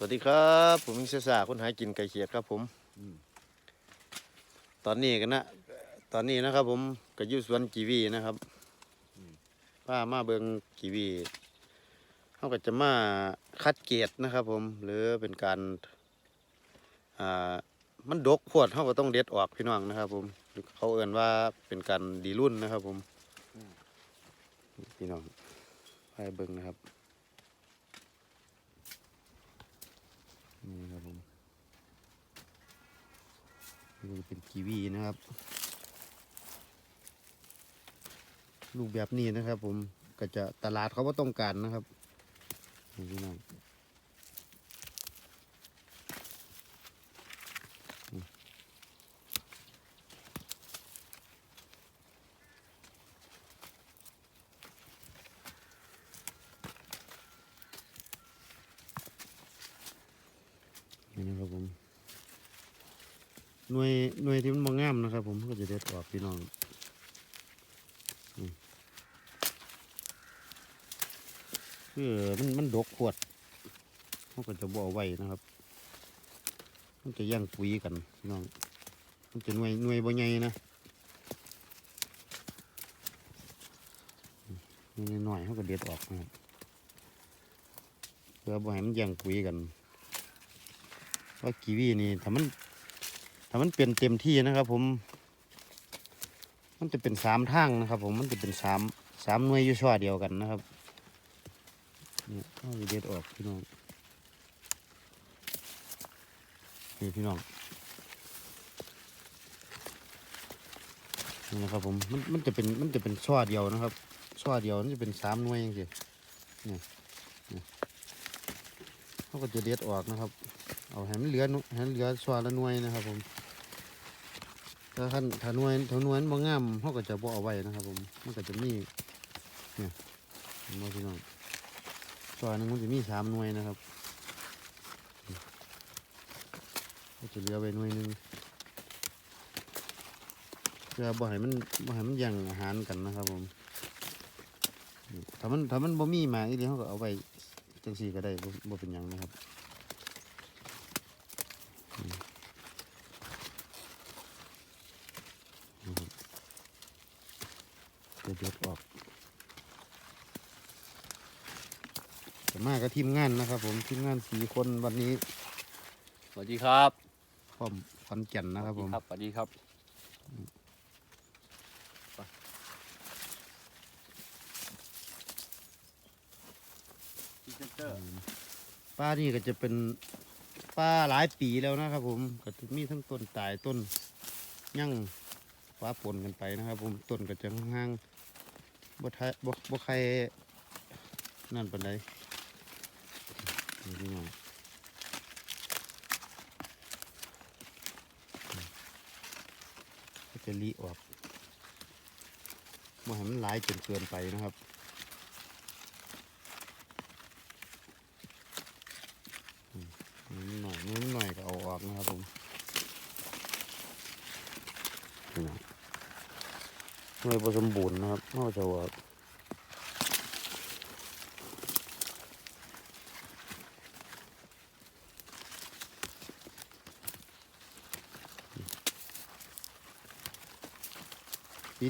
สวัสดีครับ ผมมิเสษาคนหากินไก่เขียดครับผมอืมตอนนี้กันนะตอนนี้นะครับ ผมก็อยู่สวนกีวีนะครับป้ามาเบิงกีวีเขาก็จะมาคัดเกรดนะครับ ผม หรือเป็นการอ่ามันดกพวดเขาก็ต้องเด็ดออกพี่น้องนะครับ ผมเขาเอ่นว่าเป็นการดีรุ่นนะครับ ผมพี่น้องไปเบิงนะครับ นี่ครับผมนี่เป็นกีวีนะครับ ลูกแบบนี้นะครับ ผมก็จะตลาดเขาว่าต้องการนะครับนี่พี่น้องนี่นี่นะครับผม หน่วยหน่วยที่มันบางงามนะครับ ผมก็จะเด็ดออกพี่น้องคือมันมันดกขวดเขาก็จะบ่อไว้นะครับ มันจะย่างปุ๋ยกันพี่น้อง มันจะหน่วยหน่วยบ่ใหญ่นะนี่หน่อยเขาก็เด็ดออกนะครับเพื่อบ่ให้มันย่างปุ๋ยกันว่ากีวีนี่ถ้ามัน ถ้ามันเป็นเต็มที่นะครับ ผม มันจะเป็นสามทางนะครับ ผมมันจะเป็นสามสามหน่วยอยู่ช่อเดียวกันนะครับเนี่ยเอาเด็ดออกพี่น้องนี่พี่น้องนี่นะครับผมมันมันจะเป็นมันจะเป็นช่อเดียวนะครับช่อเดียวมันจะเป็นสามหน่วยอย่างเงี้ยเนี่ยเนี่ยเขาก็จะเด็ดออกนะครับ เอาให้มันเหลือหน่วยให้มันเหลือช่อละหน่วยนะครับ ผม ถ้าขั้นถานวยถ้านวยมันบ่งามเขาก็จะบ่เอาไว้นะครับ ผมมันก็จะมีเนี่ยเห็นบ่พี่น้องซอยหนึงมันจะมีสามหน่วยนะครับก็จะเหลือไว้หน่วยหนึงเพื่อบ่ให้มันบ่ให้มันย่งอาหารกันนะครับ ผมถ้ามันถ้ามันบ่มีมาอีเดียวเขาก็เอาไว้จังซี่ก็ได้บ่เป็นยังนะครับ เดี๋ยวเด็ดออกแต่มากกับ ทีมงานนะครับ ผมทีมงานสี่คนวันนี้สวัสดีครับพร้อมขอนแก่นนะครับผมสวัสดีครับป้านี่ก็จะเป็นป้าหลายปีแล้วนะครับ ผมก็จะมีทั้งต้นตายต้นยั่งฟ้าปนกันไปนะครับ ผมต้นก็จะห่างๆบ่ทายบ่บ่ใครนั่นปานใดนี่ พี่น้องก็จะลีออกบ่ให้มันหลายจนเกินไปนะครับนิดหน่อยนิดหน่อยก็เอาออกนะครับผมนี่นะหน่ผสมบูรณ์นะครับนอกจากว่า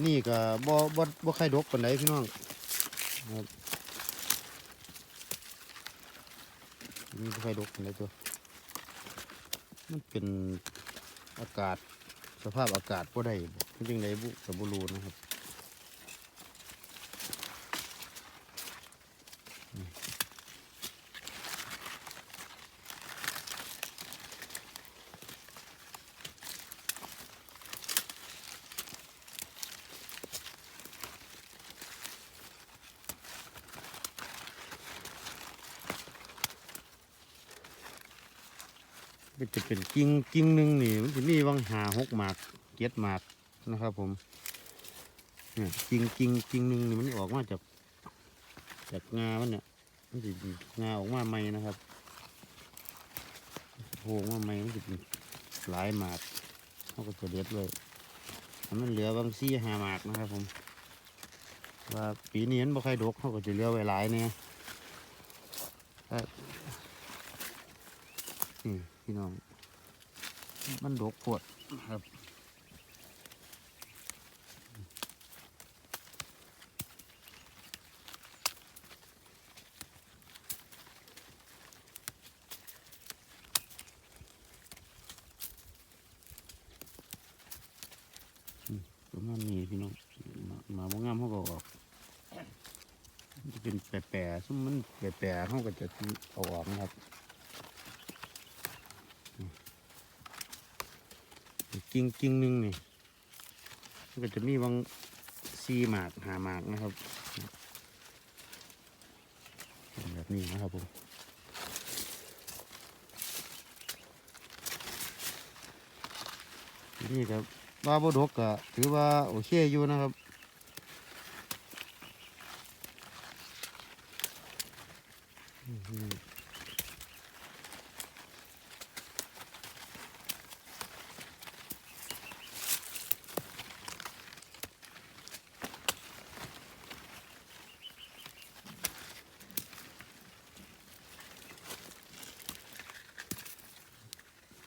นี้ก็บ่บ่บ่ใครดกปานใดพี่น้องครับปีนี้บ่ใครดกปานใดตัว มันเป็นอากาศสภาพอากาศบ่ได้บ่มันจังไดบุกับบุรูนะครับ มันจะเป็นกิ่งกิ่งหนึ่งนี่มันจะมีวังหาหกหมากเจ็ดหมากนะครับ ผมเนี่ยกิ่งกิ่งกิ่งหนึ่งนี่มันออกมาจากจากงามันเนี่ยมันจะงาออกมาใหม่นะครับโผล่มาใหม่มันจะเป็นหลายหมากเขาก็จะเด็ดเลยมันเหลือบางซี่หาหมากนะครับ ผม ว่าปีนี้มันบ่ใครดกเขาก็จะเหลือไว้หลายเนี่ยถ้านี่ พี่น้อง มันดกปวดครับอืมประมาณนี้พี่น้องมามาบ่งามเขาก็ออกมันจะเป็นแปรๆซึ่งมันแปรๆเขาก็จะเอาออกนะครับอืม กิ่งกิ่งหนึ่งนี่มันก็จะมีบางซีหมากหาหมากนะครับแบบนี้นะครับผมนี่ครับว่าบดกก็ถือว่าโอเคอยู่นะครับ อืม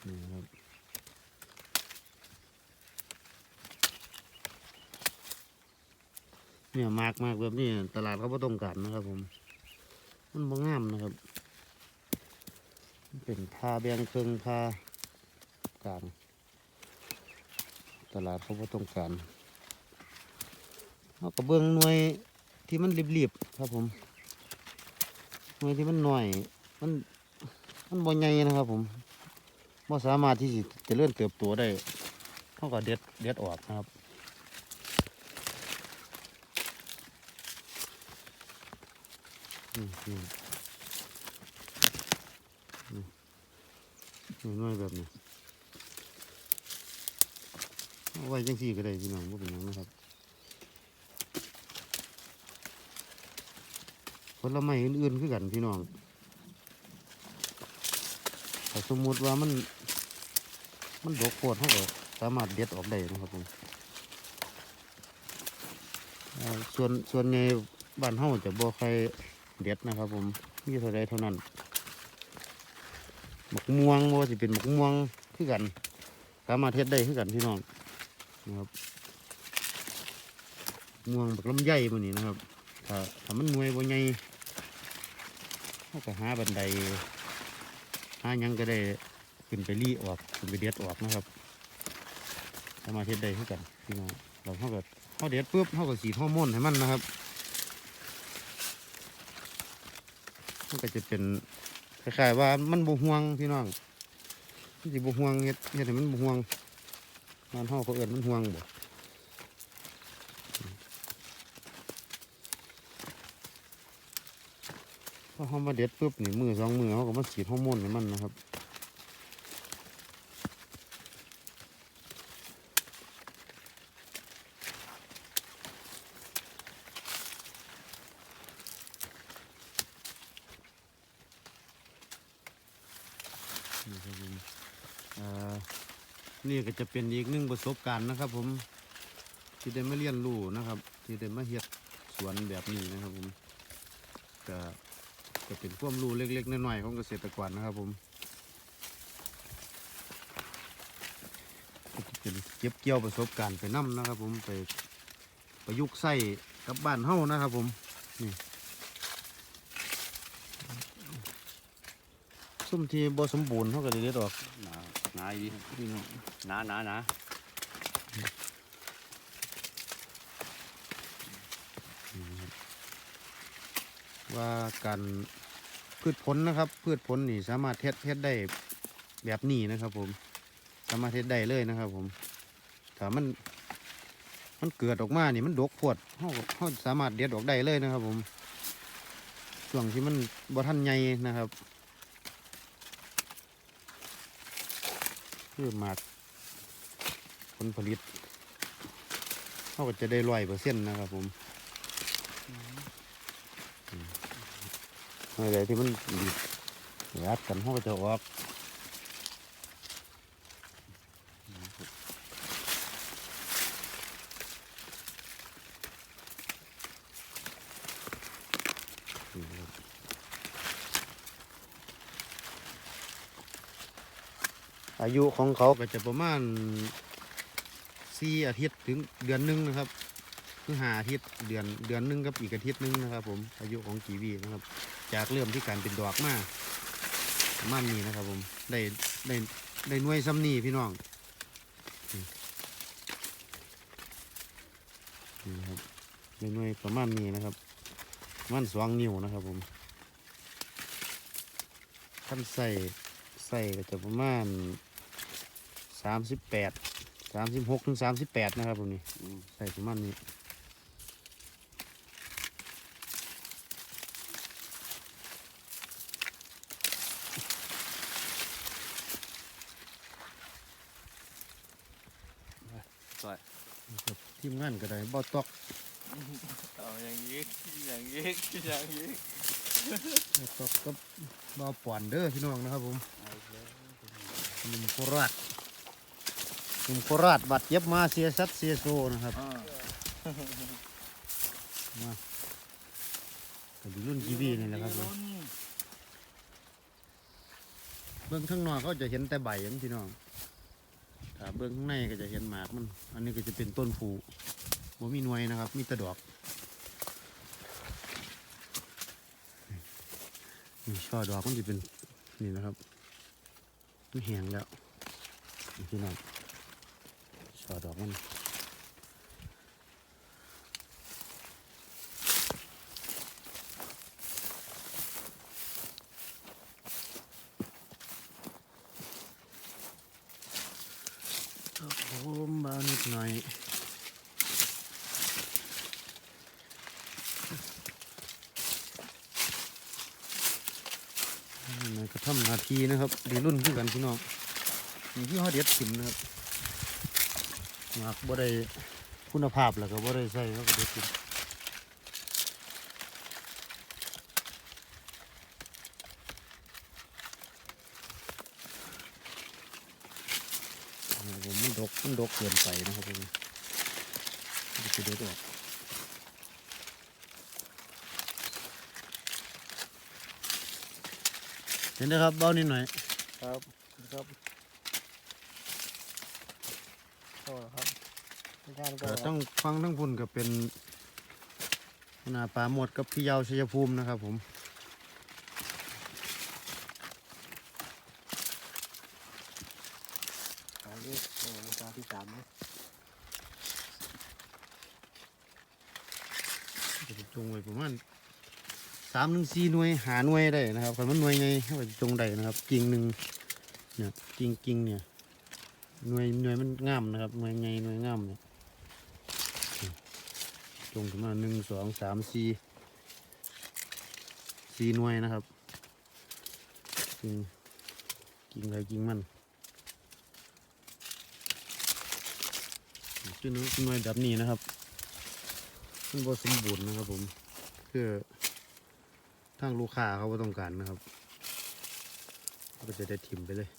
นี่ครับ เนี่ยมากมากแบบนี้ตลาดเขาไ่ต้องการนะครับ ผม มันบ่งามนะครับ เป็นผ้าแบงเครื่องผ้ากลางตลาดเขาบ่ต้องการเอากระเบื้องหน่วยที่มันรีบๆครับผมหน่วยที่มันหน่อย มันมันบ่ใหญ่นะครับ ผมบ่สามารถที่จะเจริญเติบโตได้เขาก็เด็ดเด็ดออกนะครับ อืมอืมนี่น้อยแบบนี้เอาไว้จังสี่ก็ได้พี่น้องว่าเป็นหยังนะครับผลไม้อื่นๆคือกันพี่น้องถ้าสมมติว่ามัน มันดกโคตรเขาก็สามารถเด็ดออกได้นะครับผมส่วนส่วนในบ้านเฮาจะบ่ใคร เด็ดนะครับ ผมมีเท่าใดเท่านั้นหมกม่วงว่าสิเป็นหมกม่วงคือกันสามารถเฮ็ดได้คือกันพี่น้องนะครับม่วงบักลำไยมันนี้นะครับถ้าถ้ามันหน่วยบ่ใหญ่เขาก็หาบันไดหายังก็ได้ขึ้นไปรีออกขึ้นไปเด็ดออกนะครับสามารถเฮ็ดได้คือกันพี่น้องเราเขาก็เขาเด็ดปุ๊บเขาก็สีดฮอร์โมนให้มันนะครับ มันก็จะเป็นคล้ายๆว่ามันบ่ห่วงพี่น้องมันจะบ่ห่วงเห็ดเห็ดมันบ่ห่วงงานห่อเขาเอิ้นมันห่วงบ่พอเฮามาเด็ดปุ๊บนี่มือสองมือเขาก็มาฉีดฮอร์โมนให้มันนะครับนี่ครับผมเอ่อ นี่ก็จะเป็นอีกหนึ่งประสบการณ์นะครับ ผมที่ได้มาเรียนรู้นะครับ ที่ได้มาเฮ็ดสวนแบบนี้นะครับผมก็ก็เป็นความรู้เล็กๆน้อยๆของเกษตรกรนะครับ ผมจะเป็นเก็บเกี่ยวประสบการณ์ไปนํนะครับ ผมไปประยุกต์ใส่กับบ้านเฮ้านะครับ ผมนี่ซุ่มทีบ่สมบูรณ์เขาก็จะเด็ดออก หนาหนาอีพี่น้องหนาหนาหนาว่าการพืชผลนะครับ พืชผลนี่สามารถเฮ็ดเฮ็ดได้แบบนี้นะครับผมสามารถเฮ็ดได้เลยนะครับ ผมถ้ามัน มันเกิดออกมานี่มันดกพวดเขาเขาสามารถเด็ดออกได้เลยนะครับ ผมช่วงที่มันบ่ทันใหญ่นะครับ คือหมากผลผลิตเขาก็จะได้ร้อยเปอร์เซ็นต์นะครับผมอะไรที่มันรัดกันเขาก็จะออก อายุของเขาก็จะประมาณสี่อาทิตย์ถึงเดือนหนึ่งนะครับ คือหาอาทิตย์เดือนเดือนหนึ่งกับอีกอาทิตย์หนึ่งนะครับ ผมอายุของกีวีนะครับ จากเริ่มที่การเป็นดอกมาประมาณนี้นะครับ ผมได้ได้ได้หน่วยซ้ำนี่พี่น้องนี่นะครับได้หน่วยประมาณนี้นะครับประมันสองนิ้วนะครับ ผมขั้นใส่ใส่ก็จะประมาณ สามสิบแปดสามสิบหกถึงสามสิบแปดนะครับผมนี่ใส่ประมาณนี้สวยครับทีมงานก็ได้บ่ตอกเอาอย่างนี้อย่างนี้อย่างนี้บ่ตอกกับบ่ป่อนเด้อพี่น้องนะครับผมหนุ่มโคราชห นุ่มโคราชบาดเจ็บมาเสียสัตว์เสียโซนะครับมาก็อยู่รุ่นกีวีนี่แหละครับผมเบื้องข้างนอกเขาจะเห็นแต่ใบมันพี่น้องถ้าเบื้องข้างในก็จะเห็นหมากมัน อันนี้ก็จะเป็นต้นผูบ่มีหน่วยนะครับ มีแต่ดอกนี่ช่อดอกมันจะเป็นนี่นะครับมันแห้งแล้วนี่พี่น้องช่ อดอกมันผมเบานิดหน่อยนี่ก็ทำนาทีนะครับ ดีรุ่นขึ้นกันพี่น้องนี่ที่เขาเด็ดถิ่มนะครับ หมากบ่ได้คุณภาพแล้วก็บ่ได้ใส่ก็เด็ดถิ่มนี่ผมมันดกมันดกเกินไปนะครับผมมันจะเด็ดออเห็นนะครับเบ้านิดหน่อยครับครับ โอ้ครับไม่ได้ก็ก็ต้องฟังทั้งพุ่นก็เป็นหนาป่าหมดกับพี่ยาวชัยภูมินะครับ ผมขายด้วยโอ้ตาที่สามนะก็จะจงไว้ประมาณสามถึงสี่หน่วยหาหน่วยได้นะครับคันมันหน่วยไงเขาก็จะจงได้นะครับ กิ่งหนึ่งเนี่ยกิ่งกิ่งเนี่ย หน่วยหน่วยมันงามนะครับหน่วยไงหน่วยงามเนี่ยจงขึ้นมาหนึ่งสองสามสี่สี่หน่วยนะครับกิ่งกิ่งอะไรกิ่งมันจุดนู้นหน่วยแบบนี้นะครับมันบ่สมบูรณ์นะครับ ผมคือทางลูกค้าเขาบ่ต้องการนะครับ ก็จะได้ทิมไปเลย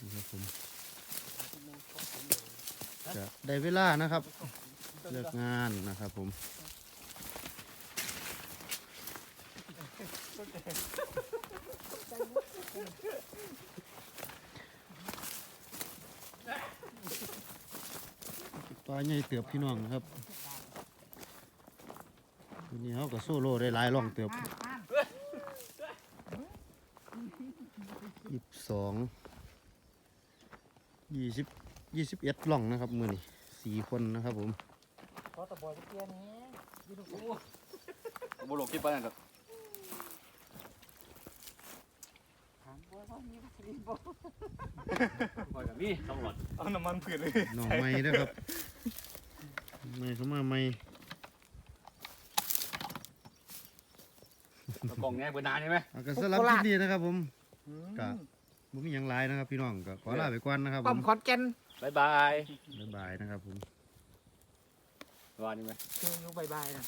นะครับผมจะ ได้เวลานะครับ เลิกงานนะครับผมปลาใหญ่เติบพี่น้องนะครับวันนี้เขาก็โซโล่ได้หลายร่องเติบยี่สิบสองยี่สิบยี่สิบเอ็ดร่องนะครับ มือนี่ สี่คนนะครับผมขอตะบอยตะเกียนี้ยืนดูบุหลกที่ไปนั่นครับถามว่าว่ามีวัสดุบ่คอยกับพี่ตำรวจเอาน้ำมันผืนเลยหน่อไม้ด้วยครับไม่เข้ามาไม่ตะกล่องแง่เบอร์นานใช่ไหมเอาก็สำหรับคลิปนี้นะครับผมก็บ่ มีอย่างไรนะครับ พี่น้องก็ขอลาไปก่อนนะครับผปั๊มมขอนแก่นบายบายบ๊ายบายนะครับผมวานนี้ไหม คืออยู่บายๆนะ